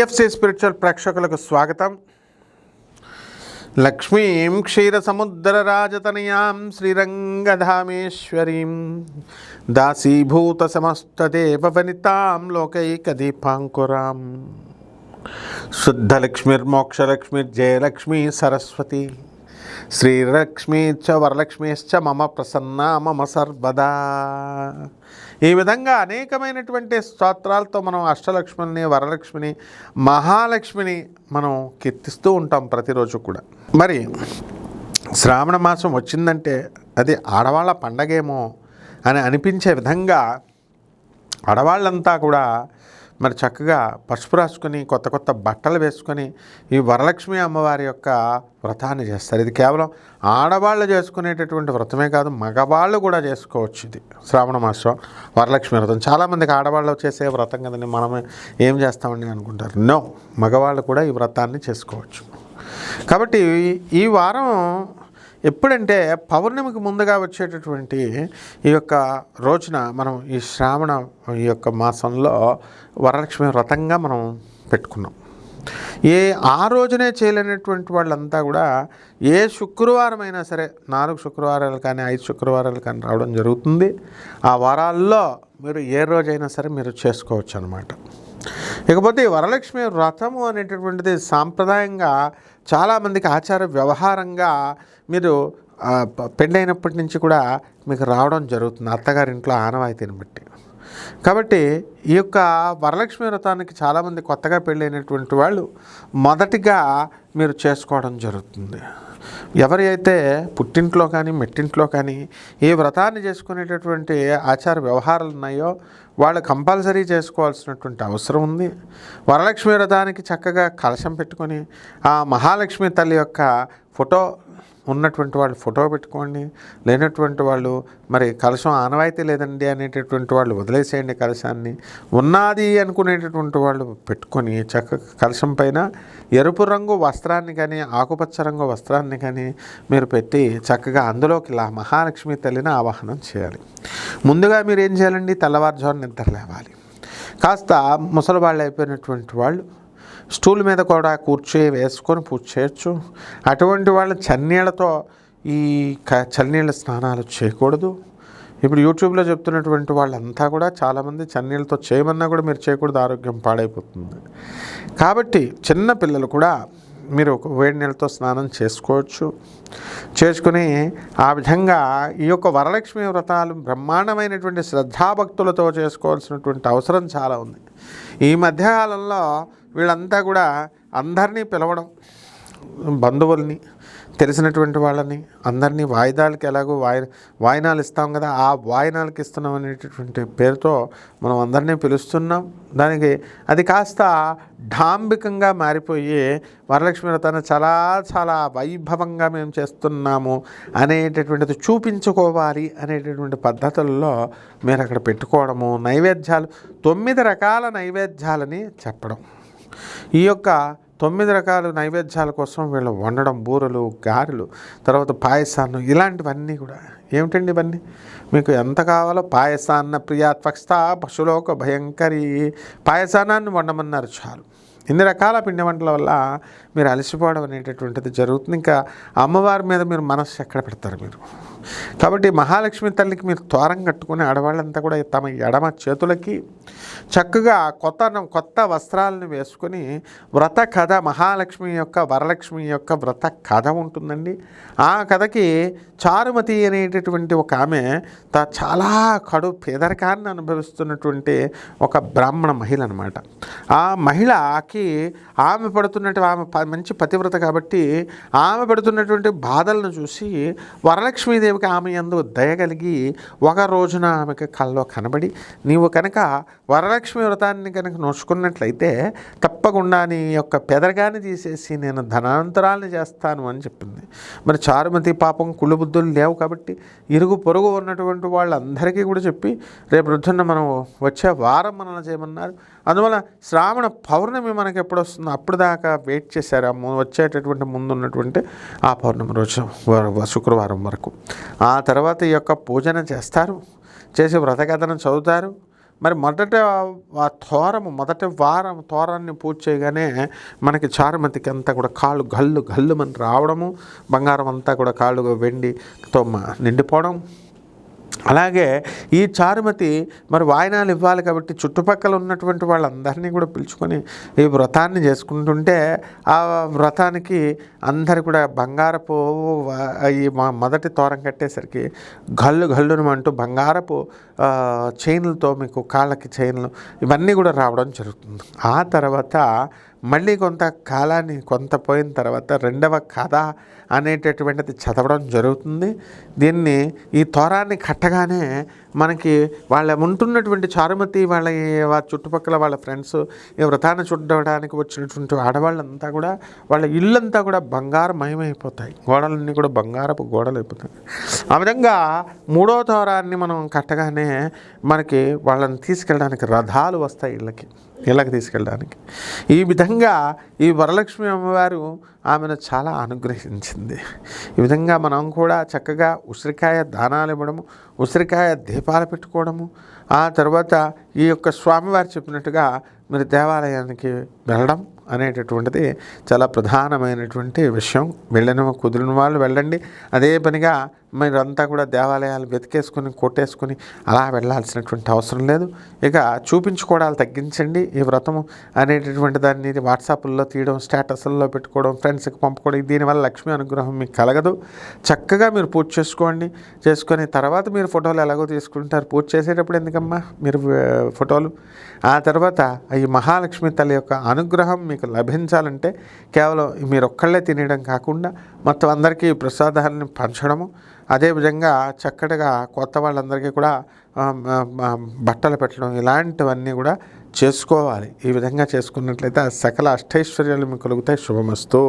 TFC spiritual ప్రేక్షకులకు స్వాగతం. లక్ష్మీం క్షీరసముద్రరాజతనయాం శ్రీరంగధామేశ్వరీం దాసీభూత సమస్తదేవనితాం లోకైకదీపాంకురాం శుద్ధలక్ష్మిర్మోక్షలక్ష్మిర్జయలక్ష్మీ సరస్వతి. శ్రీలక్ష్మీ చ వరలక్ష్మీశ్చ మమ ప్రసన్నా మమ సర్వదా. ఈ విధంగా అనేకమైనటువంటి స్తోత్రాలతో మనం అష్టలక్ష్మిని వరలక్ష్మిని మహాలక్ష్మిని మనం కీర్తిస్తూ ఉంటాం ప్రతిరోజు కూడా. మరి శ్రావణ మాసం వచ్చిందంటే అది ఆడవాళ్ళ పండగేమో అని అనిపించే విధంగా ఆడవాళ్ళంతా కూడా మరి చక్కగా పసుపు రాసుకొని కొత్త కొత్త బట్టలు వేసుకొని ఈ వరలక్ష్మి అమ్మవారి యొక్క వ్రతాన్ని చేస్తారు. ఇది కేవలం ఆడవాళ్ళు చేసుకునేటటువంటి వ్రతమే కాదు మగవాళ్ళు కూడా చేసుకోవచ్చు ఇది. శ్రావణ మాసం వరలక్ష్మి వ్రతం. చాలామందికి ఆడవాళ్ళు చేసే వ్రతం కదండి మనం ఏం చేస్తామని అనుకుంటారు. నో మగవాళ్ళు కూడా ఈ వ్రతాన్ని చేసుకోవచ్చు. కాబట్టి ఈ వారం ఎప్పుడంటే పౌర్ణమికి ముందుగా వచ్చేటటువంటి ఈ యొక్క రోజున మనం ఈ శ్రావణ ఈ యొక్క మాసంలో వరలక్ష్మి వ్రతంగా మనం పెట్టుకున్నాం. ఏ ఆ రోజునే చేయలేనటువంటి వాళ్ళంతా కూడా ఏ శుక్రవారం అయినా సరే నాలుగు శుక్రవారాలు కానీ ఐదు శుక్రవారాలు కానీ రావడం జరుగుతుంది. ఆ వారాల్లో మీరు ఏ రోజైనా సరే మీరు చేసుకోవచ్చు అనమాట ఇకపోతే వరలక్ష్మి వ్రతము అనేటటువంటిది సాంప్రదాయంగా చాలామందికి ఆచార వ్యవహారంగా మీరు పెళ్ళైనప్పటి నుంచి కూడా మీకు రావడం జరుగుతుంది. అత్తగారింట్లో ఆనవాయితీని బట్టి. కాబట్టి ఈ యొక్క వరలక్ష్మి వ్రతానికి చాలామంది కొత్తగా పెళ్ళైనటువంటి వాళ్ళు మొదటిగా మీరు చేసుకోవడం జరుగుతుంది. ఎవరి అయితే పుట్టింట్లో కానీ మెట్టింట్లో కానీ ఈ వ్రతాన్ని చేసుకునేటటువంటి ఆచార వ్యవహారాలు ఉన్నాయో వాళ్ళు కంపల్సరీ చేసుకోవాల్సినటువంటి అవసరం ఉంది. వరలక్ష్మి వ్రతానికి చక్కగా కలశం పెట్టుకొని ఆ మహాలక్ష్మి తల్లి యొక్క ఫోటో ఉన్నటువంటి వాళ్ళు ఫోటో పెట్టుకోండి. లేనటువంటి వాళ్ళు మరి కలశం ఆనవాయితీ లేదండి అనేటటువంటి వాళ్ళు వదిలేసేయండి కలశాన్ని. ఉన్నది అనుకునేటటువంటి వాళ్ళు పెట్టుకొని చక్కగా కలశం పైన ఎరుపు రంగు వస్త్రాన్ని కానీ ఆకుపచ్చ రంగు వస్త్రాన్ని కానీ మీరు పెట్టి చక్కగా అందులోకి ఇలా మహాలక్ష్మి తల్లిని ఆవాహనం చేయాలి. ముందుగా మీరు ఏం చేయాలండి? తెల్లవారుజామున నిద్ర లేవాలి. కాస్త ముసలి వాళ్ళు అయిపోయినటువంటి వాళ్ళు స్టూల్ మీద కూడా కూర్చొని వేసుకొని పూజ చేయొచ్చు. అటువంటి వాళ్ళు చన్నీళ్ళతో ఈ క చన్నీళ్ళ స్నానాలు చేయకూడదు. ఇప్పుడు యూట్యూబ్లో చెప్తున్నటువంటి వాళ్ళంతా కూడా చాలామంది చన్నీళ్ళతో చేయమన్నా కూడా మీరు చేయకూడదు ఆరోగ్యం పాడైపోతుంది. కాబట్టి చిన్న పిల్లలు కూడా మీరు ఒక వేడి నీళ్ళతో స్నానం చేసుకోవచ్చు. చేసుకుని ఆ విధంగా ఈ యొక్క వరలక్ష్మి వ్రతాలు బ్రహ్మాండమైనటువంటి శ్రద్ధాభక్తులతో చేసుకోవాల్సినటువంటి అవసరం చాలా ఉంది. ఈ మధ్యకాలంలో వీళ్ళంతా కూడా అందరినీ పిలవడం బంధువుల్ని తెలిసినటువంటి వాళ్ళని అందరినీ వాయిదాలకి ఎలాగో వాయి వాయినాలు ఇస్తాం కదా ఆ వాయినాలకి ఇస్తున్నాం అనేటటువంటి పేరుతో మనం అందరినీ పిలుస్తున్నాం. దానికి అది కాస్త డాంబికంగా మారిపోయి వరలక్ష్మి వ్రతాన్ని చాలా చాలా వైభవంగా మేము చేస్తున్నాము అనేటటువంటిది చూపించుకోవాలి అనేటటువంటి పద్ధతుల్లో మీరు అక్కడ పెట్టుకోవడము నైవేద్యాలు తొమ్మిది రకాల నైవేద్యాలని చెప్పడం. ఈ యొక్క తొమ్మిది రకాల నైవేద్యాల కోసం వీళ్ళు వండడం బూరలు గారెలు తర్వాత పాయసాన్ని ఇలాంటివన్నీ కూడా. ఏమిటండి ఇవన్నీ? మీకు ఎంత కావాలో పాయసాన్న ప్రియా పశులోక భయంకరి పాయసానాన్ని వండమన్నారు చాలు. ఇన్ని రకాల పిండి వంటల వల్ల మీరు అలసిపోవడం అనేటటువంటిది జరుగుతుంది. ఇంకా అమ్మవారి మీద మీరు మనస్సు ఎక్కడ పెడతారు మీరు? కాబట్టి మహాలక్ష్మి తల్లికి మీరు తోరం కట్టుకుని ఆడవాళ్ళంతా కూడా తమ ఎడమ చేతులకి చక్కగా కొత్త కొత్త వస్త్రాలను వేసుకొని వ్రత కథ మహాలక్ష్మి యొక్క వరలక్ష్మి యొక్క వ్రత కథ ఉంటుందండి. ఆ కథకి చారుమతి అనేటటువంటి ఒక ఆమె తా చాలా కడు పేదరికాన్ని అనుభవిస్తున్నటువంటి ఒక బ్రాహ్మణ మహిళ అనమాట ఆ మహిళకి ఆమె పడుతున్నట్టు ఆమె మంచి పతివ్రత కాబట్టి ఆమె పడుతున్నటువంటి బాధలను చూసి వరలక్ష్మీదేవికి ఆమె ఎందు దయగలిగి ఒక రోజున ఆమెకు కల్లో కనబడి నీవు కనుక వరలక్ష్మి వ్రతాన్ని కనుక నోచుకున్నట్లయితే తప్ప తప్పకుండా నీ యొక్క పెదరగాన్ని తీసేసి నేను ధనాంతరాలను చేస్తాను అని చెప్పింది. మరి చారుమతి పాపం కుళ్ళు లేవు కాబట్టి ఇరుగు పొరుగు ఉన్నటువంటి వాళ్ళందరికీ కూడా చెప్పి రేపు వృద్ధున్న మనం వచ్చే వారం మనల్ని చేయమన్నారు. అందువల్ల శ్రావణ పౌర్ణమి మనకి ఎప్పుడు వస్తుందో అప్పుడు దాకా వెయిట్ చేశారు. ఆ వచ్చేటటువంటి ముందు ఉన్నటువంటి ఆ పౌర్ణమి రోజు శుక్రవారం వరకు. ఆ తర్వాత ఈ యొక్క పూజన చేస్తారు. చేసి వ్రతకథనం చదువుతారు. మరి మొదట ఆ తోరము మొదటి వారం తోరాన్ని పూజ చేయగానే మనకి చారుమతికి అంతా కూడా కాళ్ళు గల్లు గల్లు మన రావడము బంగారం అంతా కూడా కాళ్ళు వెండితో మ- నిండిపోవడం. అలాగే ఈ చారుమతి మరి వాయినాలు ఇవ్వాలి కాబట్టి చుట్టుపక్కల ఉన్నటువంటి వాళ్ళందరినీ కూడా పిలుచుకొని ఈ వ్రతాన్ని చేసుకుంటుంటే ఆ వ్రతానికి అందరు కూడా బంగారపు ఈ మొదటి తోరం కట్టేసరికి గల్లు గల్లును అంటూ బంగారపు చైన్లతో మీకు కాళ్ళకి చైన్లు ఇవన్నీ కూడా రావడం జరుగుతుంది. ఆ తర్వాత మళ్ళీ కొంత కాలాన్ని కొంత పోయిన తర్వాత రెండవ కథ అనేటటువంటిది చదవడం జరుగుతుంది. దీన్ని ఈ తోరాన్ని కట్టగానే మనకి వాళ్ళ ఉంటున్నటువంటి చారుమతి వాళ్ళ చుట్టుపక్కల వాళ్ళ ఫ్రెండ్స్ ఈ వ్రతాన్ని చూడడానికి వచ్చినటువంటి ఆడవాళ్ళంతా కూడా వాళ్ళ ఇల్లంతా కూడా బంగారమయమైపోతాయి. గోడలన్నీ కూడా బంగారపు గోడలు అయిపోతాయి ఆ విధంగా మూడో తోరాన్ని మనం కట్టగానే మనకి వాళ్ళని తీసుకెళ్ళడానికి రథాలు వస్తాయి ఇళ్ళకి. ఇళ్ళకి తీసుకెళ్ళడానికి. ఈ విధంగా ఈ వరలక్ష్మి అమ్మవారు ఆమెను చాలా అనుగ్రహించింది. ఈ విధంగా మనం కూడా చక్కగా ఉసిరికాయ దానాలు ఇవ్వడము ఉసిరికాయ దీపాలు పెట్టుకోవడము ఆ తర్వాత ఈ యొక్క స్వామివారు చెప్పినట్టుగా మీరు దేవాలయానికి వెళ్ళడం అనేటటువంటిది చాలా ప్రధానమైనటువంటి విషయం. వెళ్ళిన కుదిరిన వాళ్ళు వెళ్ళండి. అదే పనిగా మీరంతా కూడా దేవాలయాలు వెతికేసుకొని కొట్టేసుకొని అలా వెళ్ళాల్సినటువంటి అవసరం లేదు. ఇక చూపించుకోవడాలు తగ్గించండి. ఈ వ్రతము అనేటటువంటి దాన్ని వాట్సాప్లో తీయడం స్టేటస్ల్లో పెట్టుకోవడం ఫ్రెండ్స్కి పంపుకోవడం దీనివల్ల లక్ష్మీ అనుగ్రహం మీకు కలగదు. చక్కగా మీరు పూజ చేసుకోండి. చేసుకొని తర్వాత మీరు ఫోటోలు ఎలాగో తీసుకుంటారు. పూజ చేసేటప్పుడు ఎందుకమ్మా? మీరు ఫోటోలు. ఆ తర్వాత ఈ మహాలక్ష్మి తల్లి యొక్క అనుగ్రహం మీకు లభించాలంటే కేవలం మీరు ఒక్కళ్ళే తినేయడం కాకుండా మొత్తం అందరికీ ప్రసాదాలను పంచడము అదేవిధంగా చక్కటిగా కొత్త వాళ్ళందరికీ కూడా బట్టలు పెట్టడం ఇలాంటివన్నీ కూడా చేసుకోవాలి. ఈ విధంగా చేసుకున్నట్లయితే ఆ సకల అష్టైశ్వర్యాలు మీకు కలుగుతాయి. శుభమస్తు.